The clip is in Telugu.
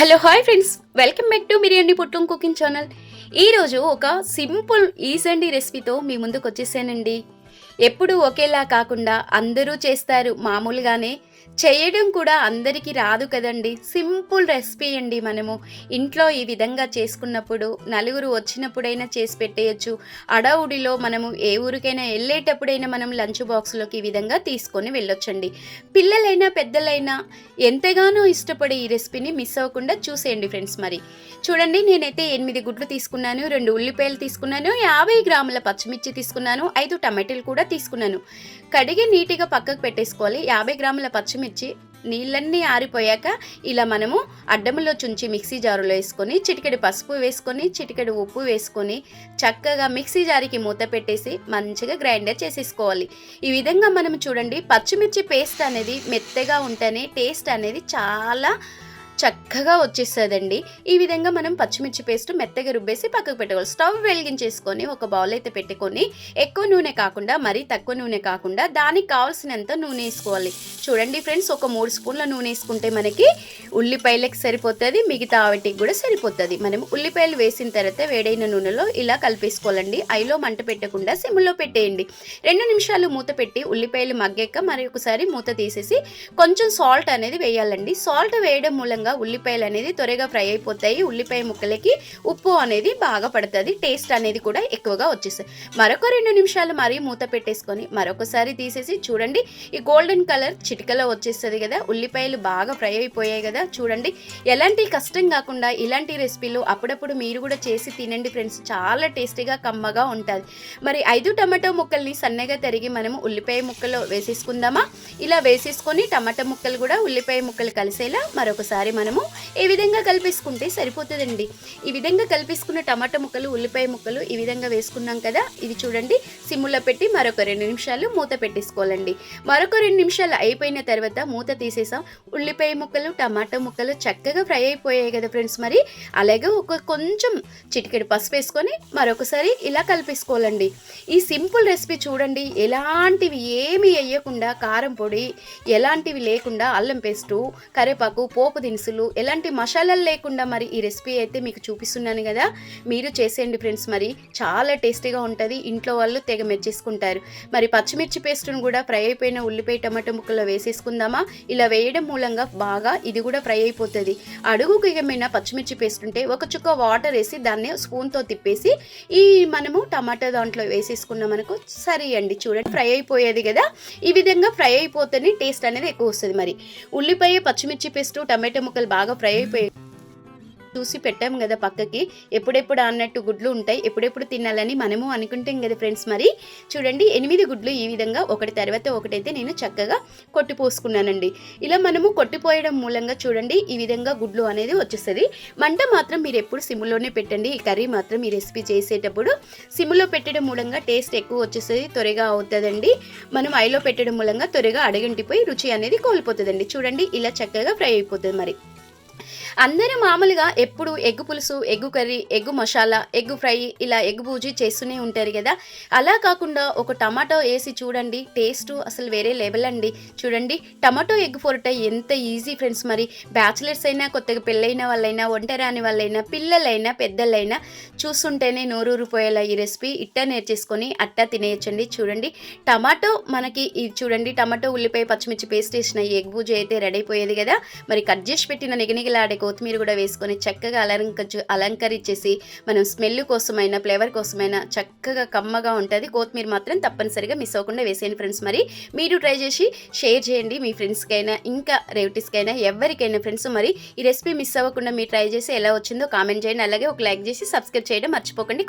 Hello hi friends. Welcome back to Biryani Puttam cooking channel. ఈరోజు ఒక సింపుల్ ఈజండి రెసిపీతో మీ ముందుకు వచ్చేసానండి. ఎప్పుడు ఒకేలా కాకుండా అందరూ చేస్తారు. మామూలుగానే చేయడం కూడా అందరికీ రాదు కదండి. సింపుల్ రెసిపీ అండి మనము. ఇంట్లో ఈ విధంగా చేసుకున్నప్పుడు నలుగురు వచ్చినప్పుడైనా చేసి పెట్టేయచ్చు. అడవుడిలో మనము ఏ ఊరికైనా వెళ్ళేటప్పుడైనా మనం లంచ్ బాక్స్లోకి ఈ విధంగా తీసుకొని వెళ్ళొచ్చండి. పిల్లలైనా పెద్దలైనా ఎంతగానో ఇష్టపడే ఈ రెసిపీని మిస్ అవ్వకుండా చూసేయండి ఫ్రెండ్స్ మరి. చూడండి నేనైతే ఎనిమిది గుడ్లు తీసుకున్నాను రెండు ఉల్లిపాయలు తీసుకున్నాను యాభై గ్రాముల పచ్చిమిర్చి తీసుకున్నాను ఐదు టమాటాలు కూడా తీసుకున్నాను. కడిగి నీట్గా పక్కకు పెట్టేసుకోవాలి. యాభై గ్రాముల పచ్చిమిర్చి నీళ్ళన్నీ ఆరిపోయాక ఇలా మనము అడ్డములో చుంచి మిక్సీ జారులో వేసుకొని చిటికెడు పసుపు వేసుకొని చిటికెడు ఉప్పు వేసుకొని చక్కగా మిక్సీ జారికి మూత పెట్టేసి మంచిగా గ్రైండర్ చేసేసుకోవాలి. ఈ విధంగా మనం చూడండి పచ్చిమిర్చి పేస్ట్ అనేది మెత్తగా ఉంటేనే టేస్ట్ అనేది చాలా చక్కగా వచ్చేస్తుందండి. ఈ విధంగా మనం పచ్చిమిర్చి పేస్ట్ మెత్తగా రుబ్బేసి పక్కకు పెట్టుకోవాలి. స్టవ్ వెలిగించేసుకొని ఒక బౌల్ అయితే పెట్టుకొని ఎక్కువ నూనె కాకుండా మరీ తక్కువ నూనె కాకుండా దానికి కావాల్సినంత నూనె వేసుకోవాలి. చూడండి ఫ్రెండ్స్ ఒక మూడు స్పూన్ల నూనె వేసుకుంటే మనకి ఉల్లిపాయలకి సరిపోతుంది మిగతా వాటికి కూడా సరిపోతుంది. మనం ఉల్లిపాయలు వేసిన తర్వాత వేడైన నూనెలో ఇలా కలిపేసుకోవాలండి. ఐలో మంట పెట్టకుండా సిమ్లో పెట్టేయండి. రెండు నిమిషాలు మూత పెట్టి ఉల్లిపాయలు మగ్గాక మరి ఒకసారి మూత తీసేసి కొంచెం సాల్ట్ అనేది వేయాలండి. సాల్ట్ వేయడం మూలంగా ఉల్లిపాయలు అనేది త్వరగా ఫ్రై అయిపోతాయి. ఉల్లిపాయ ముక్కలకి ఉప్పు అనేది బాగా పడుతుంది. టేస్ట్ అనేది కూడా ఎక్కువగా వచ్చేస్తాయి మరొక రెండు నిమిషాలు మరీ మూత పెట్టేసుకొని మరొకసారి తీసేసి చూడండి. ఈ గోల్డెన్ కలర్ చిటికలో వచ్చేస్తుంది కదా. ఉల్లిపాయలు బాగా ఫ్రై అయిపోయాయి కదా. చూడండి. ఎలాంటి కష్టం కాకుండా ఇలాంటి రెసిపీలు అప్పుడప్పుడు మీరు కూడా చేసి తినండి ఫ్రెండ్స్. చాలా టేస్టీగా కమ్మగా ఉంటుంది. మరి ఐదు టమాటో ముక్కల్ని సన్నగా తరిగి మనము ఉల్లిపాయ ముక్కలు వేసేసుకుందామా? ఇలా వేసేసుకొని టమాటా ముక్కలు కూడా ఉల్లిపాయ ముక్కలు కలిసేలా మరొకసారి మనము ఈ విధంగా కలిపేసుకుంటే సరిపోతుందండి. ఈ విధంగా కలిపేసుకున్న టమాటా ముక్కలు ఉల్లిపాయ ముక్కలు ఈ విధంగా వేసుకున్నాం కదా ఇది చూడండి సిమ్ములో పెట్టి మరొక రెండు నిమిషాలు మూత పెట్టేసుకోవాలండి. మరొక రెండు నిమిషాలు అయిపోయిన తర్వాత మూత తీసేసాం. ఉల్లిపాయ ముక్కలు టమాటా ముక్కలు చక్కగా ఫ్రై అయిపోయాయి కదా ఫ్రెండ్స్ మరి. అలాగే ఒక కొంచెం చిటికెడు పసుపు వేసుకొని మరొకసారి ఇలా కలిపేసుకోవాలండి. ఈ సింపుల్ రెసిపీ చూడండి ఎలాంటివి ఏమి వేయకుండా కారం పొడి ఎలాంటివి లేకుండా అల్లం పేస్టు కరివేపాకు పోపు దినుసులు ఎలాంటి మసాలాలు లేకుండా మరి ఈ రెసిపీ అయితే మీకు చూపిస్తున్నాను కదా. మీరు చేసేయండి ఫ్రెండ్స్ మరి. చాలా టేస్టీగా ఉంటుంది. ఇంట్లో వాళ్ళు తెగ మెచ్చేసుకుంటారు. మరి పచ్చిమిర్చి పేస్ట్ను కూడా ఫ్రై అయిపోయిన ఉల్లిపాయ టమాటో ముక్కలో వేసేసుకుందామా? ఇలా వేయడం మూలంగా బాగా ఇది కూడా ఫ్రై అయిపోతుంది. అడుగుకు ఏమైనా పచ్చిమిర్చి పేస్ట్ ఉంటే ఒక చుక్క వాటర్ వేసి దాన్ని స్పూన్తో తిప్పేసి ఈ మనము టమాటా దాంట్లో వేసేసుకున్నాం మనకు సరే అండి. చూడండి ఫ్రై అయిపోయేది కదా. ఈ విధంగా ఫ్రై అయిపోతేనే టేస్ట్ అనేది ఎక్కువ వస్తుంది మరి. ఉల్లిపాయ పచ్చిమిర్చి పేస్ట్ టమాటో ముక్కలు బాగా ఫ్రై అయిపోయాయి చూసి పెట్టాము కదా పక్కకి. ఎప్పుడెప్పుడు అన్నట్టు గుడ్లు ఉంటాయి ఎప్పుడెప్పుడు తినాలని మనము అనుకుంటాం కదా ఫ్రెండ్స్ మరి. చూడండి ఎనిమిది గుడ్లు ఈ విధంగా ఒకటి తర్వాత ఒకటైతే నేను చక్కగా కొట్టిపోసుకున్నానండి. ఇలా మనము కొట్టిపోయడం మూలంగా చూడండి ఈ విధంగా గుడ్లు అనేది వచ్చేస్తుంది. మంట మాత్రం మీరు ఎప్పుడు సిమ్లోనే పెట్టండి ఈ కర్రీ మాత్రం ఈ రెసిపీ చేసేటప్పుడు సిమ్లో పెట్టడం మూలంగా టేస్ట్ ఎక్కువ వచ్చేస్తుంది త్వరగా అవుతుందండి. మనం ఐలో పెట్టడం మూలంగా త్వరగా అడగంటిపోయి రుచి అనేది కోల్పోతుందండి. చూడండి ఇలా చక్కగా ఫ్రై అయిపోతుంది మరి. అందరూ మామూలుగా ఎప్పుడు ఎగ్గు పులుసు egg curry egg masala egg fry ఇలా ఎగ్గు బూజీ చేస్తూనే ఉంటారు కదా. అలా కాకుండా ఒక టమాటో వేసి చూడండి టేస్ట్ అసలు వేరే లెవెల్ అండి. చూడండి టమాటో ఎగ్ పొరట ఎంత ఈజీ ఫ్రెండ్స్ మరి. బ్యాచిలర్స్ అయినా కొత్తగా పెళ్ళైన వాళ్ళైనా ఒంటరాని వాళ్ళైనా పిల్లలైనా పెద్దలైనా చూస్తుంటేనే నోరూరిపోయేలా ఈ రెసిపీ ఇట్టా నేర్చేసుకొని అట్టా తినేయచ్చండి. చూడండి టమాటో మనకి ఇది చూడండి టమాటో ఉల్లిపాయ పచ్చిమిర్చి పేస్ట్ వేసిన ఎగ్ బూజీ అయితే రెడీ అయిపోయేది కదా. మరి కట్ చేసి పెట్టిన నిగనిగలాడే కొత్తిమీర కూడా వేసుకొని చక్కగా అలంకరించు అలంకరించేసి మనం స్మెల్ కోసమైనా ఫ్లేవర్ కోసమైనా చక్కగా కమ్మగా ఉంటుంది. కొత్తిమీర మాత్రం తప్పనిసరిగా మిస్ అవ్వకుండా వేసేయండి ఫ్రెండ్స్. మరి మీరు ట్రై చేసి షేర్ చేయండి మీ ఫ్రెండ్స్కైనా ఇంకా రిలేటివ్స్కైనా ఎవరికైనా ఫ్రెండ్స్. మరి ఈ రెసిపీ మిస్ అవ్వకుండా మీరు ట్రై చేసి ఎలా వచ్చిందో కామెంట్ చేయండి. అలాగే ఒక లైక్ చేసి సబ్స్క్రైబ్ చేయడం మర్చిపోకండి.